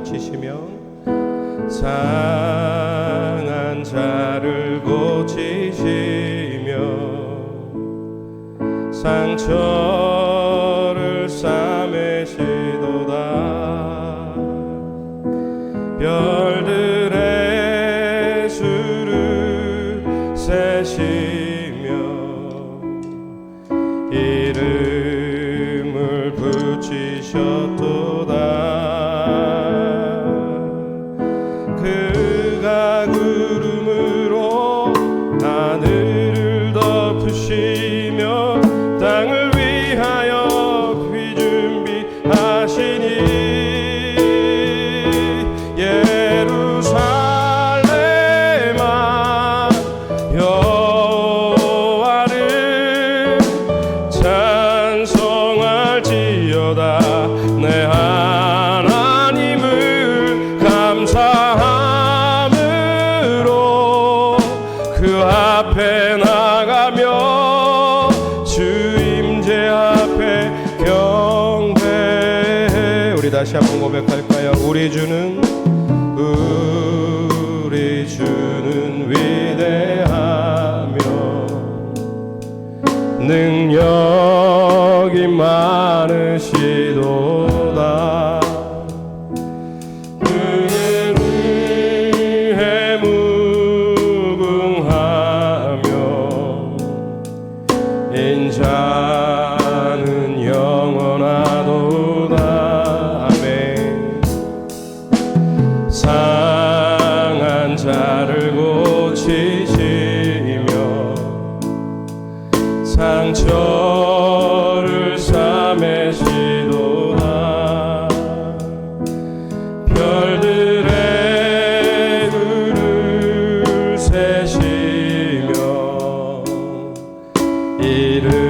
고치시며 상한 자를 고치시며 상처를 싸매시도다. 별들의 수를 세시며 이름을 붙이셨도다. 우리 주는 우리 주는 위대하며 능력 et le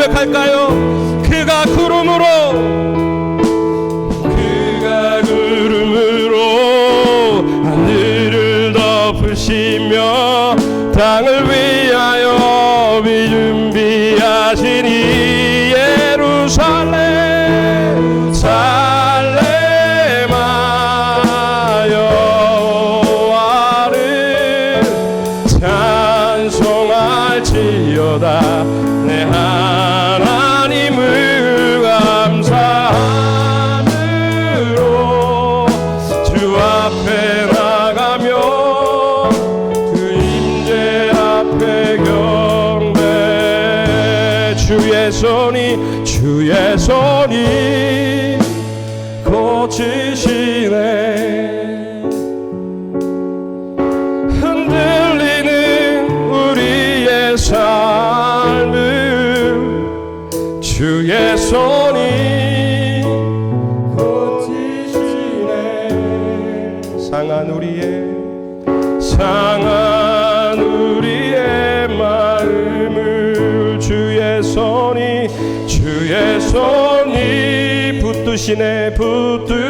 고백할까요? 그가 구름으로 그가 구름으로 하늘을 덮으시며 땅을 주의 손이 신에 붙들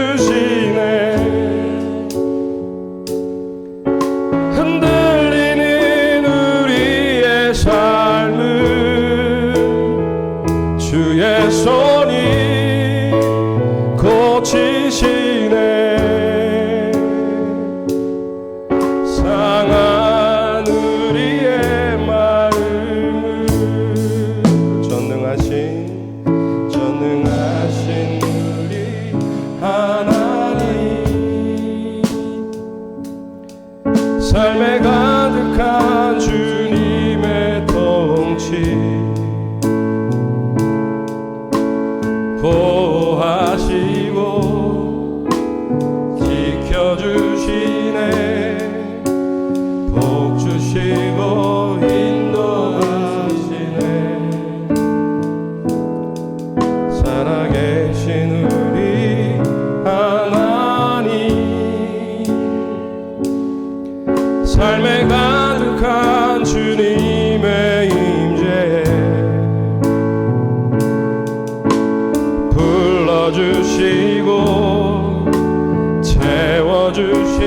to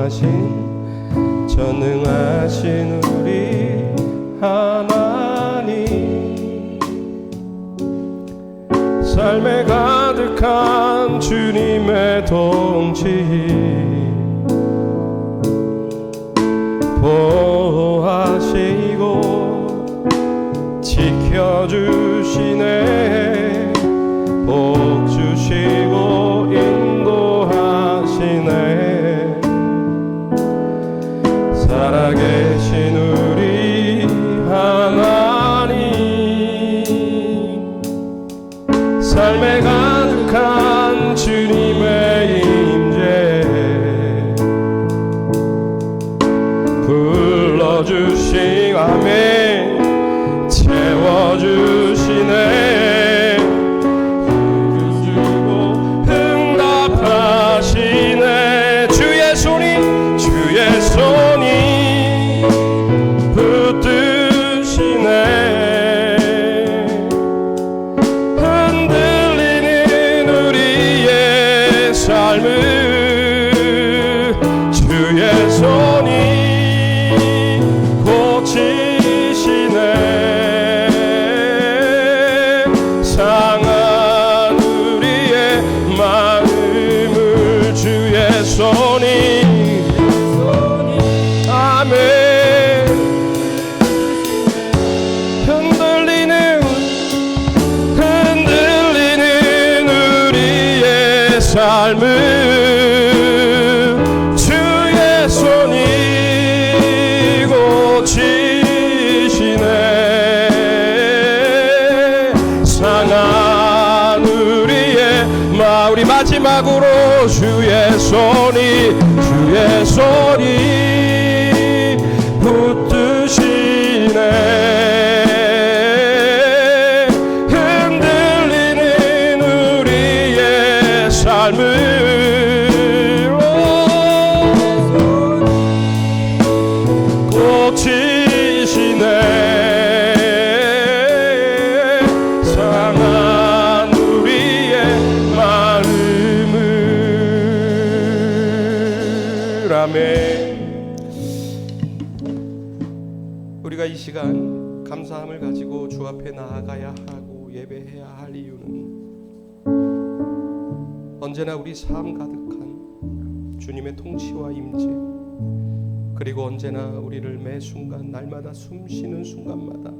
전능하신 전능하신 우리 하나님. 삶에 가득한 주님의 통치 보호하시고 지켜주 사랑으로 주의 손이 주의 손 언제나 우리 삶 가득한 주님의 통치와 임재 그리고 언제나 우리를 매 순간 날마다 숨 쉬는 순간마다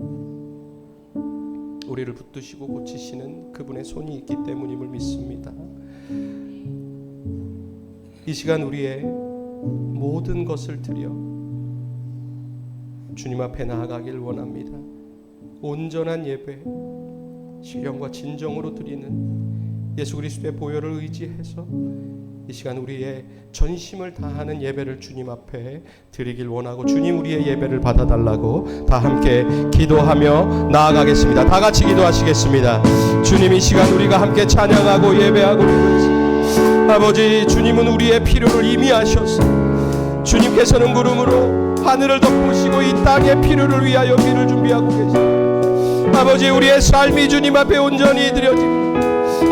우리를 붙드시고 고치시는 그분의 손이 있기 때문임을 믿습니다. 이 시간 우리의 모든 것을 드려 주님 앞에 나아가길 원합니다. 온전한 예배, 신령과 진정으로 드리는 예수 그리스도의 보혈을 의지해서 이 시간 우리의 전심을 다하는 예배를 주님 앞에 드리길 원하고 주님 우리의 예배를 받아달라고 다 함께 기도하며 나아가겠습니다. 다 같이 기도하시겠습니다. 주님 이 시간 우리가 함께 찬양하고 예배하고. 아버지 주님은 우리의 필요를 이미 하셨어. 주님께서는 구름으로 하늘을 덮으시고 이 땅의 필요를 위하여 비를 준비하고 계십니다. 아버지 우리의 삶이 주님 앞에 온전히 드려집니다.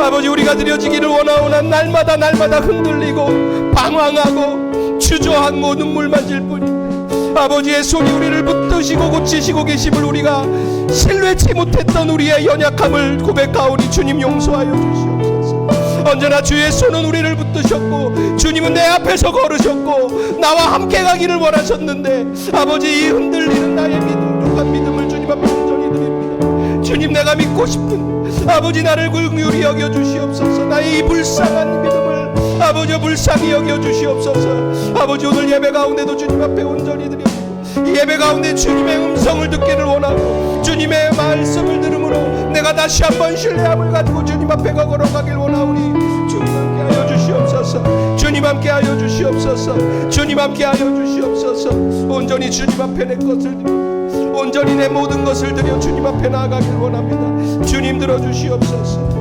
아버지 우리가 드려지기를 원하오나 날마다 날마다 흔들리고 방황하고 주저앉고 눈물 만질 뿐입니다. 아버지의 손이 우리를 붙드시고 고치시고 계심을 우리가 신뢰치 못했던 우리의 연약함을 고백하오니 주님 용서하여 주시옵소서. 언제나 주의 손은 우리를 붙드셨고 주님은 내 앞에서 걸으셨고 나와 함께 가기를 원하셨는데 아버지 이 흔들리는 나의 믿음 부족한 믿음을 주님 앞에 온전히 드립니다 주님 내가 믿고 싶은 아버지 나를 긍휼히 여겨 주시옵소서. 나의 이 불쌍한 믿음을 아버지 불쌍히 여겨 주시옵소서. 아버지 오늘 예배 가운데도 주님 앞에 온전히 드립니다 이 예배 가운데 주님의 음성을 듣기를 원하고 주님의 말씀을 들음으로 내가 다시 한번 신뢰함을 가지고 주님 앞에 걸어가길 원하오니 주님 함께 하여 주시옵소서. 주님 함께 하여 주시옵소서. 주님 함께 하여 주시옵소서. 온전히 주님 앞에 내 것을 드려 온전히 내 모든 것을 드려 주님 앞에 나아가길 원합니다. 주님 들어주시옵소서